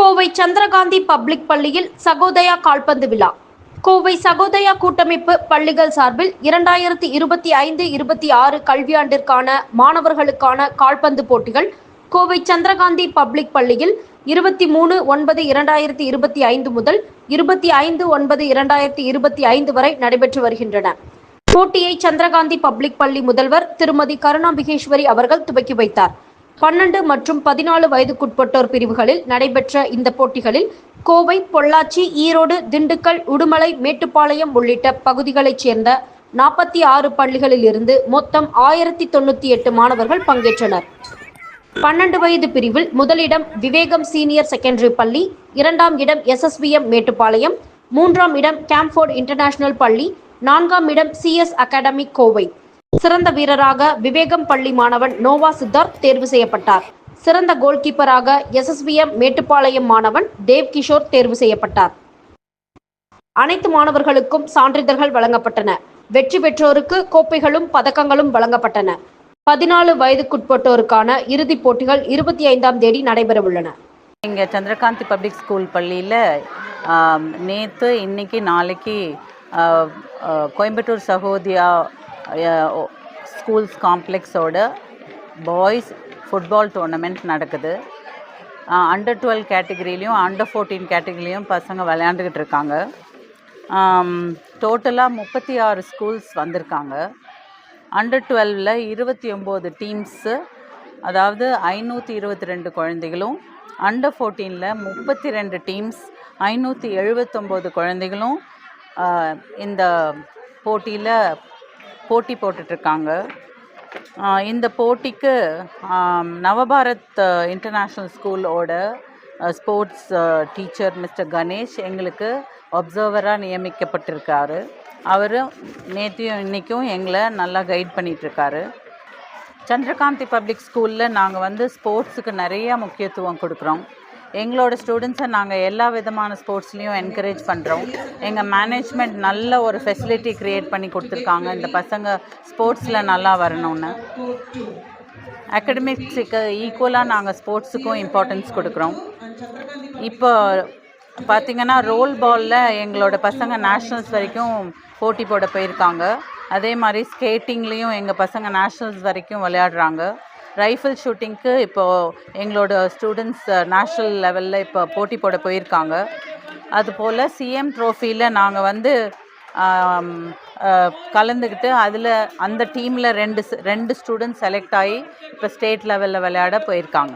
Kovai Chandrakanthi public பள்ளியில் சகோதயா கால்பந்து விழா. கோவை சகோதயா கூட்டமைப்பு பள்ளிகள் சார்பில் இரண்டாயிரத்தி இருபத்தி ஐந்து இருபத்தி ஆறு கல்வியாண்டிற்கான மாணவர்களுக்கான கால்பந்து போட்டிகள் கோவை சந்திரகாந்தி பப்ளிக் பள்ளியில் இருபத்தி மூணு ஒன்பது இரண்டாயிரத்தி இருபத்தி ஐந்து முதல் இருபத்தி ஐந்து ஒன்பது இரண்டாயிரத்தி இருபத்தி ஐந்து வரை நடைபெற்று வருகின்றன. போட்டியை சந்திரகாந்தி பப்ளிக் பள்ளி முதல்வர் திருமதி கருணாபிகேஸ்வரி அவர்கள் துவக்கி வைத்தார். பன்னெண்டு மற்றும் பதினாலு வயதுக்குட்பட்டோர் பிரிவுகளில் நடைபெற்ற இந்த போட்டிகளில் கோவை பொள்ளாச்சி ஈரோடு திண்டுக்கல் உடுமலை மேட்டுப்பாளையம் உள்ளிட்ட பகுதிகளைச் சேர்ந்த நாற்பத்தி ஆறு பள்ளிகளில் இருந்து மொத்தம் ஆயிரத்தி தொண்ணூற்றி எட்டு மாணவர்கள் பங்கேற்றனர். பன்னெண்டு வயது பிரிவில் முதலிடம் விவேகம் சீனியர் செகண்டரி பள்ளி இரண்டாம் இடம் எஸ்எஸ்விஎம் மேட்டுப்பாளையம் மூன்றாம் இடம் கேம்ஃபோர்ட் இன்டர்நேஷனல் பள்ளி நான்காம் இடம் சிஎஸ் அகாடமி கோவை. சிறந்த வீரராக விவேகம் பள்ளி மாணவன் நோவா சித்தார்த் தேர்வு செய்யப்பட்டார். சிறந்த கோல்கீப்பராக எஸ்எஸ்பிஎம் மேட்டுப்பாளையம் மாணவன் தேவ் கிஷோர் தேர்வு செய்யப்பட்டார். அனைத்து மாணவர்களுக்கும் சான்றிதழ்கள் வழங்கப்பட்டன. வெற்றி பெற்றோருக்கு கோப்பைகளும் பதக்கங்களும் வழங்கப்பட்டன. பதினாலு வயதுக்குட்பட்டோருக்கான இறுதிப் போட்டிகள் இருபத்தி ஐந்தாம் தேதி நடைபெறவுள்ளன. இங்கே சந்திரகாந்தி பப்ளிக் ஸ்கூல் பள்ளியில் நேற்று இன்னைக்கு நாளைக்கு கோயம்புத்தூர் சகோதியா ஸ்கூல்ஸ் காம்ப்ளெக்ஸோட பாய்ஸ் ஃபுட்பால் டோர்னமெண்ட் நடக்குது. அண்டர் டுவெல் கேட்டகரிலையும் அண்டர் ஃபோர்டீன் கேட்டகரிலையும் பசங்க விளையாண்டுக்கிட்டு இருக்காங்க. டோட்டலாக முப்பத்தி ஆறு ஸ்கூல்ஸ் வந்திருக்காங்க. அண்டர் டுவெல்வில் இருபத்தி ஒம்பது டீம்ஸு அதாவது ஐநூற்றி இருபத்தி ரெண்டு குழந்தைகளும் அண்டர் ஃபோர்டீனில் முப்பத்தி ரெண்டு டீம்ஸ் ஐநூற்றி எழுபத்தொம்போது குழந்தைகளும் இந்த போட்டியில் போட்டி போட்டுட்ருக்காங்க. இந்த போட்டிக்கு நவபாரத் இன்டர்நேஷ்னல் ஸ்கூலோட ஸ்போர்ட்ஸ் டீச்சர் மிஸ்டர் கணேஷ் எங்களுக்கு அப்சர்வராக நியமிக்கப்பட்டிருக்காரு. அவர் நேற்றையும் இன்றைக்கும் எங்களை நல்லா கைட் பண்ணிகிட்ருக்காரு சந்திரகாந்தி பப்ளிக் ஸ்கூலில் நாங்கள் வந்து ஸ்போர்ட்ஸுக்கு நிறையா முக்கியத்துவம் கொடுக்குறோம். எங்களோட ஸ்டூடெண்ட்ஸை நாங்கள் எல்லா விதமான ஸ்போர்ட்ஸ்லேயும் என்கரேஜ் பண்ணுறோம் எங்கள் மேனேஜ்மெண்ட் நல்ல ஒரு ஃபெசிலிட்டி க்ரியேட் பண்ணி கொடுத்துருக்காங்க. இந்த பசங்க ஸ்போர்ட்ஸில் நல்லா வரணும்னு. அகடமிக்ஸுக்கு ஈக்குவலாக நாங்கள் ஸ்போர்ட்ஸுக்கும் இம்பார்ட்டன்ஸ் கொடுக்குறோம். இப்போ பார்த்தீங்கன்னா ரோல் பாலில் எங்களோட பசங்க நேஷ்னல்ஸ் வரைக்கும் போட்டி போட போயிருக்காங்க. அதே மாதிரி ஸ்கேட்டிங்லேயும் எங்கள் பசங்க நேஷ்னல்ஸ் வரைக்கும் விளையாடுறாங்க. ரைஃபிள் ஷூட்டிங்க்கு இப்போது எங்களோட ஸ்டூடெண்ட்ஸ் நேஷ்னல் லெவலில் இப்போ போட்டி போட போயிருக்காங்க. அதுபோல் சிஎம் ட்ரோஃபியில் நாங்கள் வந்து கலந்துக்கிட்டு அதில் அந்த டீமில் ரெண்டு ரெண்டு ஸ்டூடெண்ட்ஸ் செலக்ட் ஆகி இப்போ ஸ்டேட் லெவலில் விளையாட போயிருக்காங்க.